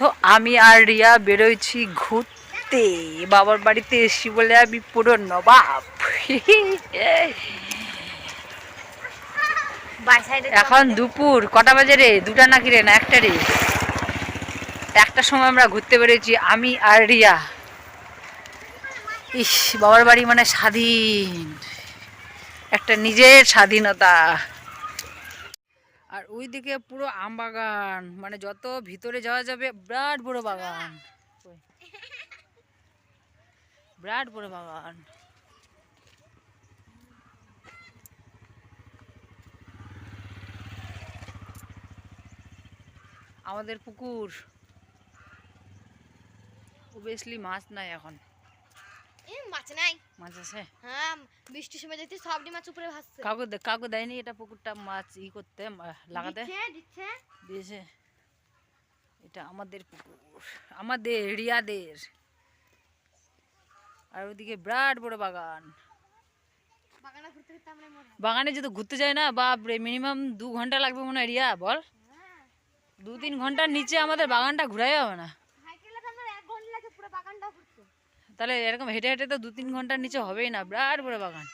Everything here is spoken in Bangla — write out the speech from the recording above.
তো আমি আর রিয়া বেরোইছি ঘুরতে। বাবার বাড়িতে এসি বলে আমি পুরো নবাব। এখন দুপুর কটা বাজে রে? দুটা নাকি রে না একটা রে? একটা সময় আমরা ঘুরতে বেরিয়েছি আমি আর রিয়া। ইস বাবার বাড়ি মানে স্বাধীন। একটা নিজের স্বাধীনতা। আর ওই দিকে পুরো আম বাগান। মানে যত ভিতরে যাওয়া যাবে, বিরাট বড় বাগান। বিরাট বড় বাগান। আমাদের পুকুর। ওবেসলি মাছ নাই এখন। এ মাছ নাই। মাছ আছে? হ্যাঁ বৃষ্টির সময় দেখতে মাছ উপরে ভাসছে। কাউকে দে- কাউকে দেয়নি এটা পুকুরটা মাছ ই করতে লাগাতে? দিচ্ছে দিয়েছে। এটা আমাদের পুকুর আমাদের রিয়াদের। আর ওদিকে বিরাট বড় বাগান। বাগানে যদি ঘুরতে যাই না বাপ রে মিনিমাম দু ঘণ্টা লাগবে মনে হয় রিয়া বল? হ্যাঁ। দু তিন ঘণ্টার নিচে আমাদের বাগানটা ঘুরাই হবে না। তাহলে এরকম হেঁটে হেঁটে তো দু তিন ঘণ্টার নিচে হবেই না বিরাট বড় বাগান।